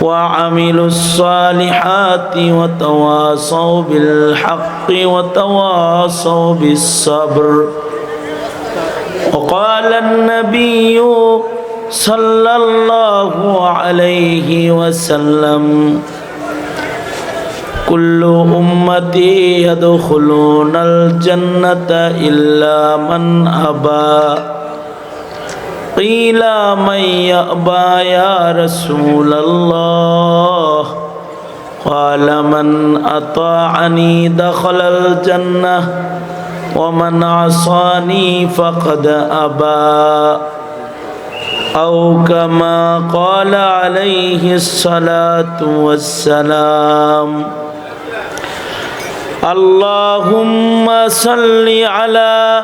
وعملوا الصالحات وتواصوا بالحق وتواصوا بالصبر. وقال النبي صلى الله عليه وسلم كل أمتي يدخلون الجنة إلا من أبى. قيل من يأبى يا رسول الله قال من أطاعني دخل الجنة ومن عصاني فقد أبى أو كما قال عليه الصلاة والسلام اللهم صل على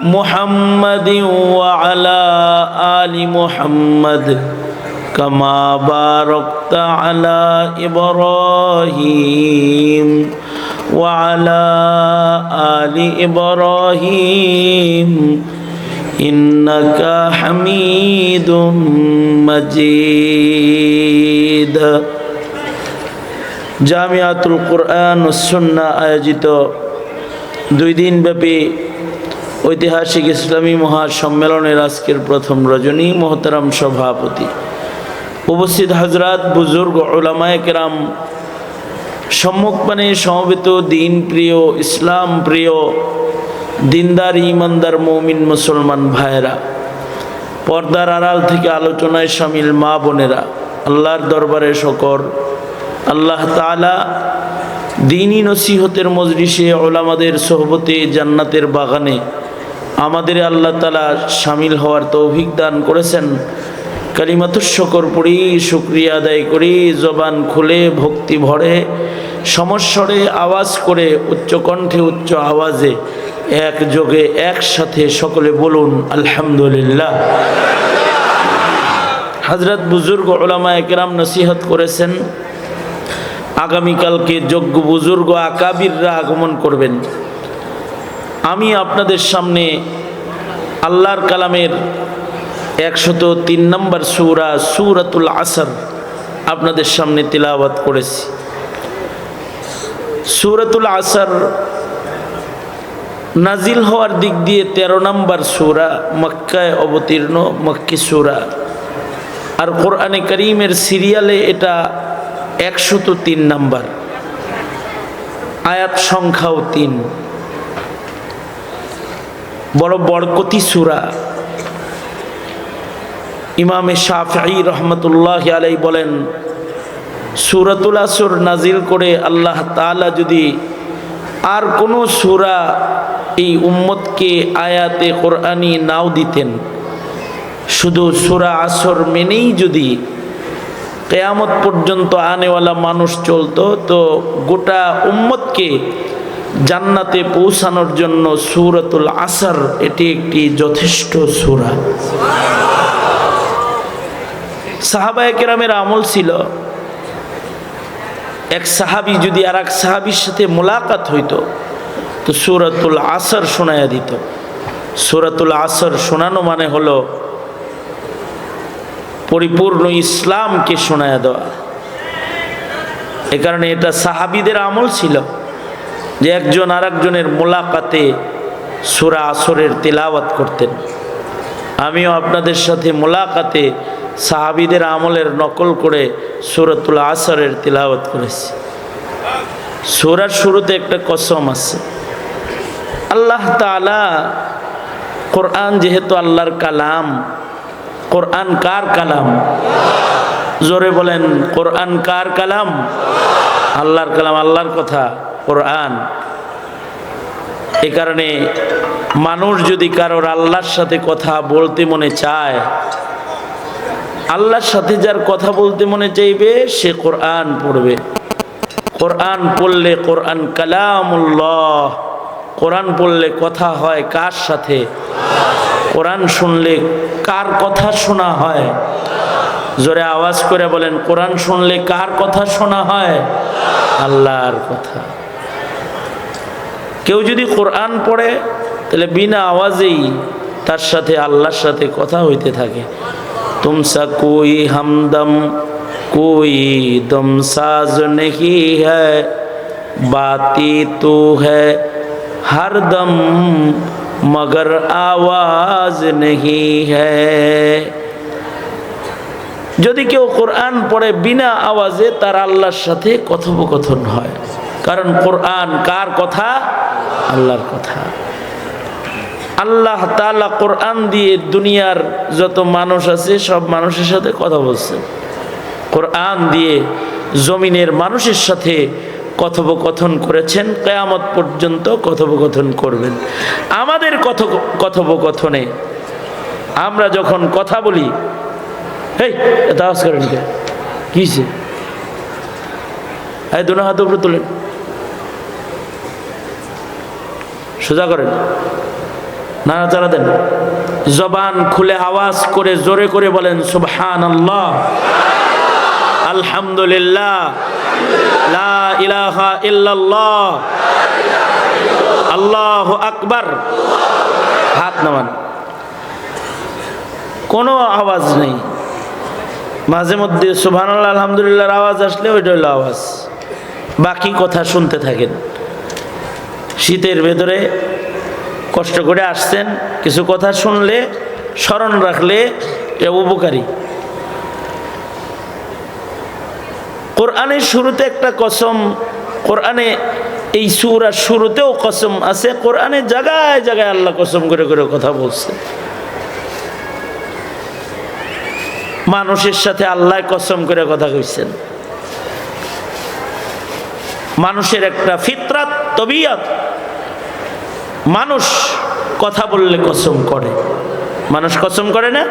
محمد وعلى آل محمد كما باركت على إبراهيم وعلى آل إبراهيم إنك حميد مجيد জামিয়াতুল কোরআন ও সুন্না আয়োজিত দুই দিন ব্যাপী ঐতিহাসিক ইসলামী মহাসম্মেলনের আজকের প্রথম রজনী মোহতারাম সভাপতি। উপস্থিত হাজরাত বুজুর্গ ওলামায় কেরাম সম্মুখপানে সমবেত দিন প্রিয় ইসলাম প্রিয় দিনদার ইমানদার মৌমিন মুসলমান ভাইয়েরা, পর্দার আড়াল থেকে আলোচনায় সামিল মা বোনেরা, আল্লাহর দরবারে শকর। আল্লাহ তালা দিনই নসিহতের মজলিসে ওলামাদের সোহবতে জান্নাতের বাগানে আমাদের আল্লাহ তালা সামিল হওয়ার তৌভিক দান করেছেন। কালিমাতুর শকর পড়ি, শুক্রিয়া আদায় করি, জবান খুলে, ভক্তি ভরে, সমস্বরে আওয়াজ করে উচ্চকণ্ঠে উচ্চ আওয়াজে এক যোগে একসাথে সকলে বলুন, আলহামদুলিল্লাহ। হজরত বুজুর্গ ওলামা একরাম নসিহত করেছেন, আগামীকালকে যোগ্য বুজুর্গ আকাবিররা আগমন করবেন। আমি আপনাদের সামনে আল্লাহর কালামের একশত তিন নম্বর সুরা সুরাতুল আসর আপনাদের সামনে তিলাবাত করেছি। সুরাতুল আসর নাজিল হওয়ার দিক দিয়ে ১৩ নম্বর সুরা মক্কায় অবতীর্ণ মক্কি সুরা। আর কোরআনে করিমের সিরিয়ালে এটা একশত তিন নম্বর। আয়াত সংখ্যাও তিন। বড় বরকতি সুরা। ইমামে শাফি রহমতুল্লাহ আলাই বলেন, সুরাতুল আসর নাজিল করে আল্লাহ তালা যদি আর কোনো সুরা এই উম্মতকে আয়াতে কোরআনি নাও দিতেন, শুধু সুরা আসর মেনেই যদি কেয়ামত পর্যন্ত আনেওয়ালা মানুষ চলতো, তো গোটা উম্মতকে জান্নাতে পৌঁছানোর জন্য সুরতুল আসার, এটি একটি যথেষ্ট সুরা। সাহাবায় কেরামের আমল ছিল, এক সাহাবি যদি আর এক সাহাবির সাথে মোলাকাত হইতো, তো সুরাতুল আসর শোনাইয়া দিত। সুরাতুল আসর শোনানো মানে হলো পরিপূর্ণ ইসলামকে শোনায় দেওয়া। এ কারণে এটা সাহাবিদের আমল ছিল। যে একজন আর একজনের মোলাকাতে সুরা আসরের তেলাওয়াত করতেন। আমিও আপনাদের সাথে মোলাকাতে সাহাবিদের আমলের নকল করে সুরতুল আসরের তিলাওয়াত করেছি। সুরার শুরুতে একটা কসম আছে। আল্লাহ তালা কোরআন যেহেতু আল্লাহর কালাম, কোরআন কার কালাম? জোরে বলেন, কোরআন কার কালাম? আল্লাহর কালাম, আল্লাহর কথা। কোরআন। এ কারণে মানুষ যদি কারোর আল্লাহর সাথে কথা বলতে মনে চায়, আল্লাহর সাথে যার কথা বলতে মনে চাইবে, সে কোরআন পড়বে। কোরআন পড়লে কোরআন কালামুল্লাহ। কোরআন পড়লে কথা হয় কার সাথে? কোরআন শুনলে কার কথা শোনা হয়? জোরে আওয়াজ করে বলেন, কোরআন শুনলে কার কথা শোনা হয়? আল্লাহর কথা। কেউ যদি কোরআন পড়ে, তাহলে বিনা আওয়াজেই তার সাথে, আল্লাহর সাথে কথা হইতে থাকে। তুমসা কই হামদম, কই দমসাজ নেহি হ্যায় বাতি তো হ্যায় হরদম মগর আওয়াজ নেহি হ্যায় যদি কেউ কোরআন পড়ে বিনা আওয়াজে, তার আল্লাহর সাথে কথোপকথন হয়। কারণ কোরআন কার কথা? আল্লাহর কথা। আল্লাহ তাআলা কোরআন দিয়ে দুনিয়ার যত মানুষ আছে, সব মানুষের সাথে কথা বলছেন। কোরআন দিয়ে জমিনের মানুষের সাথে কথোপকথন করেছেন, কেয়ামত পর্যন্ত কথোপকথন করবেন। আমাদের কথ, কথোপকথনে আমরা যখন কথা বলি এত আওয়াজ করেন কে? কিসে এই দুনো হাত উপরে তোলেন। সোজা করেন। নাড়াচাড়া দেন। জবান খুলে আওয়াজ করে, জোরে করে বলেন সুবহান আল্লাহ আলহামদুলিল্লাহ। লা ইলাহা ইল্লাল্লাহ। আল্লাহ আকবার। হাত নামান। কোনো আওয়াজ নেই। মাঝে মধ্যে সুবহান আল্লাহ আলহামদুলিল্লাহর আওয়াজ আসলে ওইটা হলো আওয়াজ। বাকি কথা শুনতে থাকেন। শীতের ভেতরে কষ্ট করে আসছেন, কিছু কথা শুনলে, স্মরণ রাখলে এ উপকারী। কোরআনের শুরুতে একটা কসম, কোরআনে এই সুরার শুরুতেও কসম আছে, কোরআনে জায়গায় জায়গায় আল্লাহ কসম করে করে কথা বলছে। মানুষের সাথে আল্লাহ কসম করে কথা কইছেন। মানুষের একটা ফিতরাত, তবিয়ত। মানুষ কথা বললে কসম করে। মানুষ কসম করে না?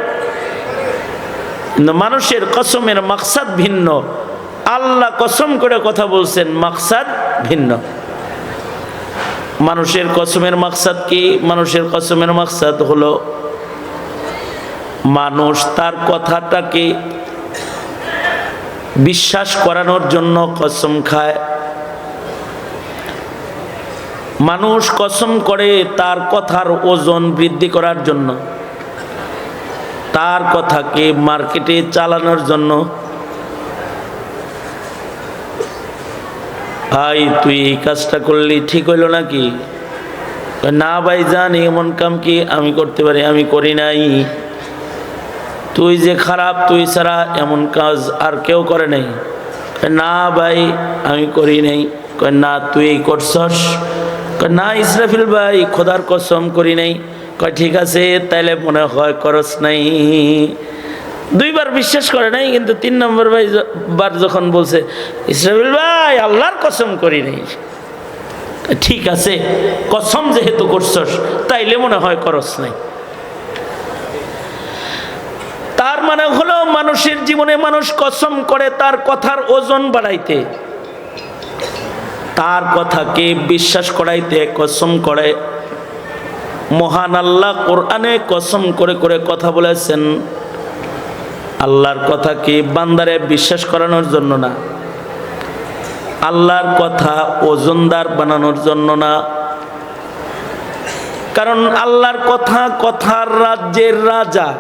মানুষের কসমের মাকসাদ ভিন্ন। আল্লাহ কসম করে কথা বলছেন, মাকসাদ ভিন্ন। মানুষের কসমের মাকসাদ কি? মানুষের কসমের মাকসাদ হলো মানুষ তার কথাটাকে বিশ্বাস করানোর জন্য কসম খায়। মানুষ কসম করে তার কথার ওজন বৃদ্ধি করার জন্য। তার কথাকে মার্কেটে চালানোর জন্য। ভাই, তুই এই কাজটা করলি ঠিক হইল নাকি? না ভাই জান, এমন কাম কি আমি করতে পারি? আমি করি নাই। তুই যে খারাপ, তুই ছাড়া এমন কাজ আর কেউ করে নাই। না ভাই, আমি করি নাই। না, তুই করছস? না ইসরাফিল ভাই, খোদার কসম করি নাই। কয়, ঠিক আছে, তাইলে মনে হয় করস নাই। দুইবার বিশ্বাস করে নাই, কিন্তু তিন নম্বর ভাই বার যখন বলছে, ইসরাফিল ভাই, আল্লাহর কসম করি নাই। ঠিক আছে, কসম যেহেতু করছস, তাইলে মনে হয় খরচ নাই। তার মানে হলো, মানুষের জীবনে মানুষ কসম করে তার কথার ওজন বাড়াইতে। তার কথাকে বিশ্বাস করাইতে কসম করে। মহান আল্লাহ কোরআনে কসম করে করে কথা বলেছেন, আল্লাহর কথাকে বান্দারে বিশ্বাস করানোর জন্য না। আল্লাহর কথা ওজনদার বানানোর জন্য না। কারণ আল্লাহর কথা কথার রাজ্যের রাজা।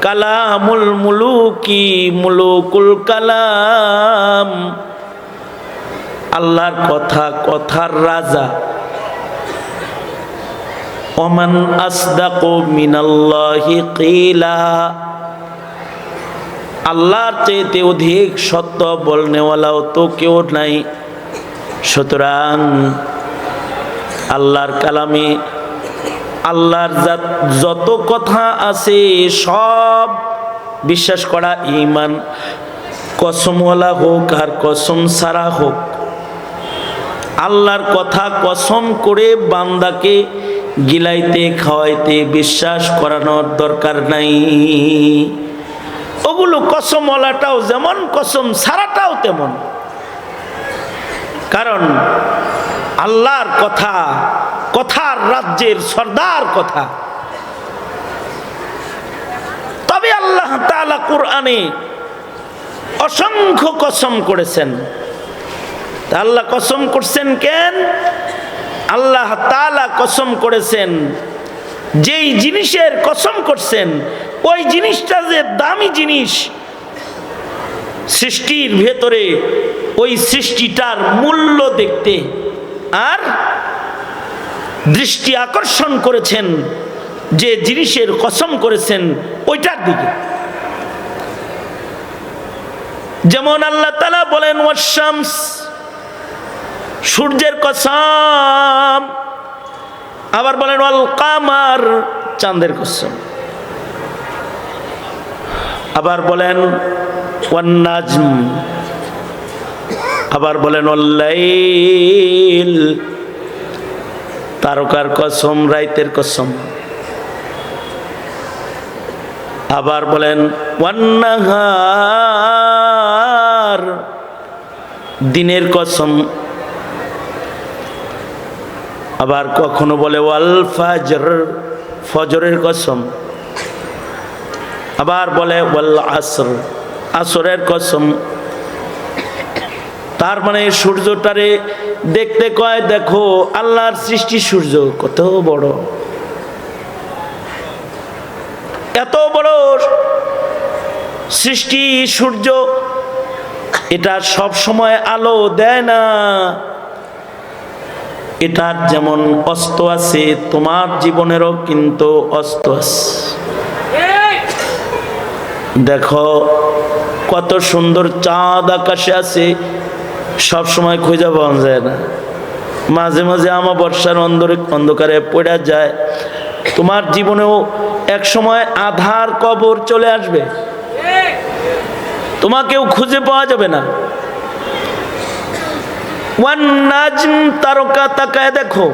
কালামুল মুলুকি মুলুকুল কালাম। আল্লাহর কথা, কথার রাজা। ওমান আসদাকু মিনাল্লাহি কিলা। আল্লাহর চেয়েতে অধিক সত্য বলনেওয়ালাও তো কেউ নাই। সুতরাং আল্লাহর কালামে আল্লাহর যত কথা আছে সব বিশ্বাস করা ইমান। কসমওয়ালা হোক আর কসম সারা হোক আল্লাহর কথা কসম করে বান্দাকে গিলাইতে, খাওয়াইতে বিশ্বাস করানোর দরকার নাই। ওগুলো কসম কসমওয়ালাটাও যেমন কসম, সারাটাও তেমন। কারণ আল্লাহর কথা, কথার রাজ্যের সর্দার কথা। তবে আল্লাহ তালা কোরআনে অসংখ্য কসম করেছেন। তা আল্লাহ কসম করছেন কেন? আল্লাহ তাআলা কসম করেছেন, যেই জিনিসের কসম করছেন, ওই জিনিসটা যে দামি জিনিস সৃষ্টির ভেতরে ওই সৃষ্টিটার মূল্য দেখতে আর দৃষ্টি আকর্ষণ করেছেন, যে জিনিসের কসম করেছেন ওইটার দিকে। যেমন আল্লাহ তালা বলেন ওয়াশামস সূর্যের কসম। আবার বলেন, ওয়াল কামার, চাঁদের কসম। আবার বলেন, ওয়ান নাজম। আবার বলেন অল্লাইল তারকার কসম, রাইতের কসম। আবার বলেন ওয়ান্নাহার দিনের কসম আবার কখনো বলে, ওয়াল ফাজর ফজরের কসম। আবার বলে, ওয়াল আসর আসরের কসম। তার মানে সূর্যটারে দেখতে কয়, দেখো, আল্লাহর সৃষ্টি সূর্য, কত বড়। এত বড় সৃষ্টি সূর্য, এটা সব সময় আলো দেয় না। এটার যেমন অস্ত আছে, তোমার জীবনেরও কিন্তু অস্ত আছে। দেখো, কত সুন্দর চাঁদ আকাশে আছে, সব সময় খুঁজে পাওয়া যায় না। মাঝে মাঝে আমার বর্ষার অন্ধরে অন্ধকারে পড়ে যায়। তোমার জীবনেও এক সময় আধার কবর চলে আসবে। তোমাকেও খুঁজে পাওয়া যাবে না। তারকা তাকায় দেখো,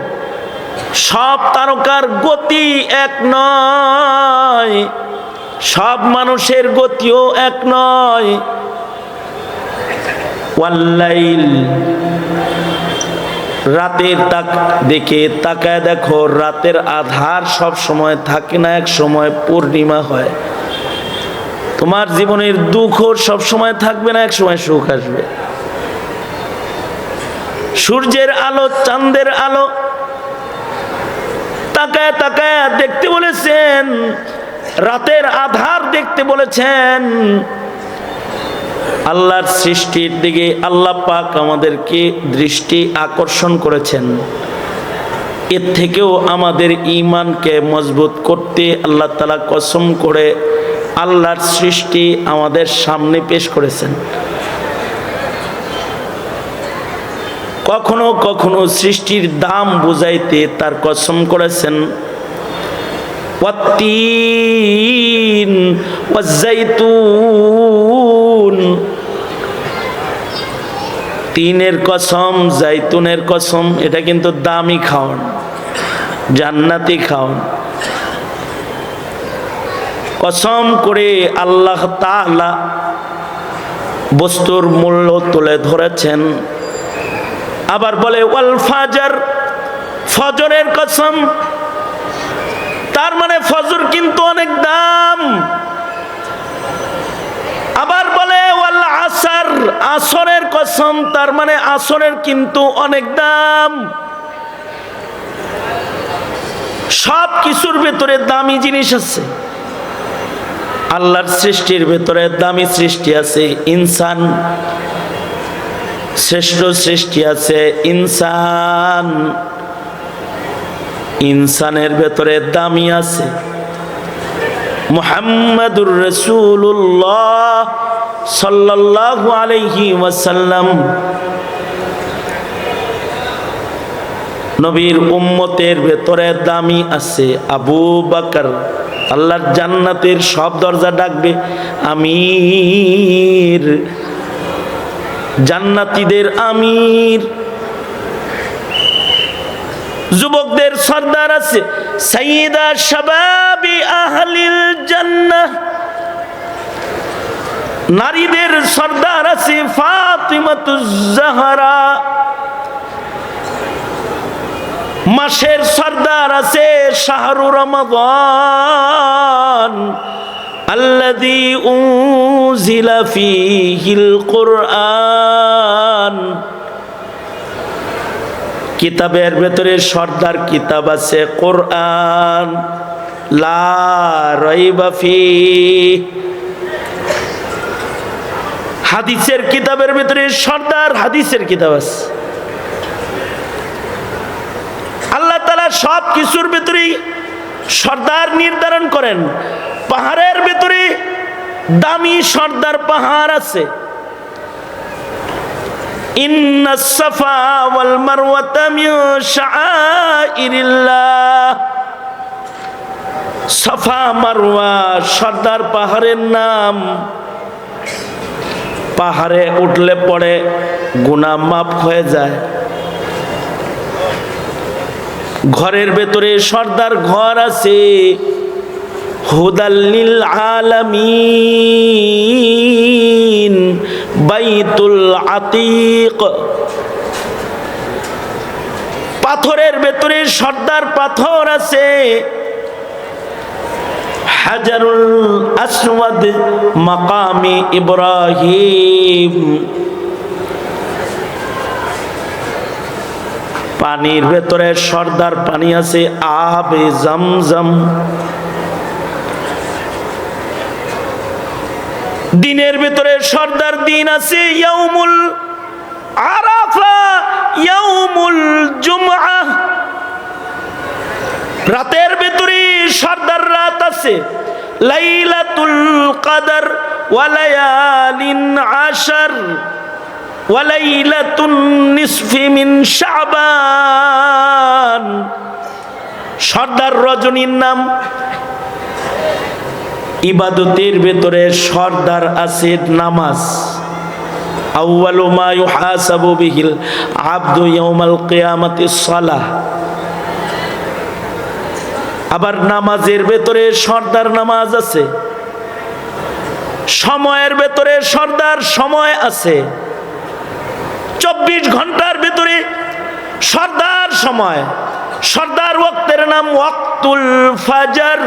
সব তারকার গতি এক নয়, সব মানুষের গতিও এক নয়। রাতের তাক, দেখে তাকায় দেখো, রাতের আধার সব সময় থাকে না, এক সময় পূর্ণিমা হয়। তোমার জীবনের দুঃখ সব সময় থাকবে না, এক সময় সুখ আসবে। সূর্যের আলো, চাঁদের আলো। তাকায় তাকায় দেখতে বলেছেন, রাতের আধার দেখতে বলেছেন। আল্লাহর সৃষ্টির দিকে আল্লাহ পাক আমাদেরকে দৃষ্টি আকর্ষণ করেছেন। এর থেকেও আমাদের ইমানকে মজবুত করতে আল্লাহ তালা কসম করে আল্লাহর সৃষ্টি আমাদের সামনে পেশ করেছেন। কখনো কখনো সৃষ্টির দাম বুঝাইতে তার কসম করেছেন। ওয়াত্তিন ওয়াজ্জাইতুন। তিনের কসম, জাইতুনের কসম, এটা কিন্তু দামি খাওয়ান জান্নাতি খাওয়ান কসম করে আল্লাহ তাআলা বস্তুর মূল্য তুলে ধরেছেন। আবার বলে, ওয়াল ফাজার, ফজরের কসম। তার মানে ফজর কিন্তু অনেক দাম। আবার বলে, ওয়াল আসার, আসরের কসম। তার মানে আসরের কিন্তু অনেক দাম। সব কিছুর ভেতরে দামি জিনিস আছে। আল্লাহর সৃষ্টির ভেতরে দামি সৃষ্টি আছে। ইনসান শ্রেষ্ঠ সৃষ্টি আছে ইনসান। ইনসানের ভেতরে দামি আছে। মুহাম্মাদুর রসুল্লাহ সাল্লাল্লাহু আলাইহি ওয়াসাল্লাম নবীর উম্মতের ভেতরে দামি আছে। আবু বাকর, আল্লাহর জান্নাতের সব দরজা ডাকবে, আমির। জান্নাতীদের আমির। যুবকদের সর্দার আছে সাইদা শাবাবি আহলিল জান্নাহ। নারীদের সর্দার আছে ফাতিমাতুজাহারা মাসের সর্দার আছে শাহরু রমাদান। আল্লাযী উনজিলা ফীহিল কুরআন। কিতাবের ভেতরে সর্দার কিতাব আছে, কোরআন। লা হাদিসের কিতাবের ভিতরে সর্দার হাদিসের কিতাব আছে। আল্লাহ তালা সব কিছুর ভিতরে সর্দার নির্ধারণ করেন। পাহাড়ের ভিতরে দামি সর্দার পাহাড় আছে। ইন্না সাফা ওয়াল মারওয়াতা মিন শাআইরিল্লাহ। সাফা মারওয়া সর্দার পাহাড়ের নাম। পাহাড়ে উঠলে পরে গুনাহ মাফ হয়ে যায়। ঘরের ভেতরে সর্দার ঘর আছে। হুদাল্লিল আলামিন, বাইতুল আতিক। পাথরের ভেতরে সর্দার পাথর আছে। হাজারুল আসওয়াদ মাকামি ইব্রাহিম। পানির ভেতরে সর্দার পানি আছে, আবে জমজম। দিনের ভেতরে সর্দার দিন আছে ইয়াউমুল আরাফা, ইয়াউমুল জুমআ। রাতের ভেতরে সর্দার রাত আছে। লাইলাতুল কাদার ওয়ালায়ালিন আশার ওয়ালাইলাতুন নিসফি মিন শাবান। সর্দার রজনীর নাম ইবাদতের ভেতরে সর্দার আছে নামাজ। আউয়ালু মা ইউহাসাবু বিহিল আবদু ইয়াউমাল কিয়ামাতি সালাহ। আবার নামাজের ভেতরে সর্দার নামাজ আছে। সময়ের ভেতরে সর্দার সময় আছে। চব্বিশ ঘণ্টার ভেতরে সর্দার সময়। সর্দার ওয়াক্তের নাম ওয়াক্তুল ফাজার।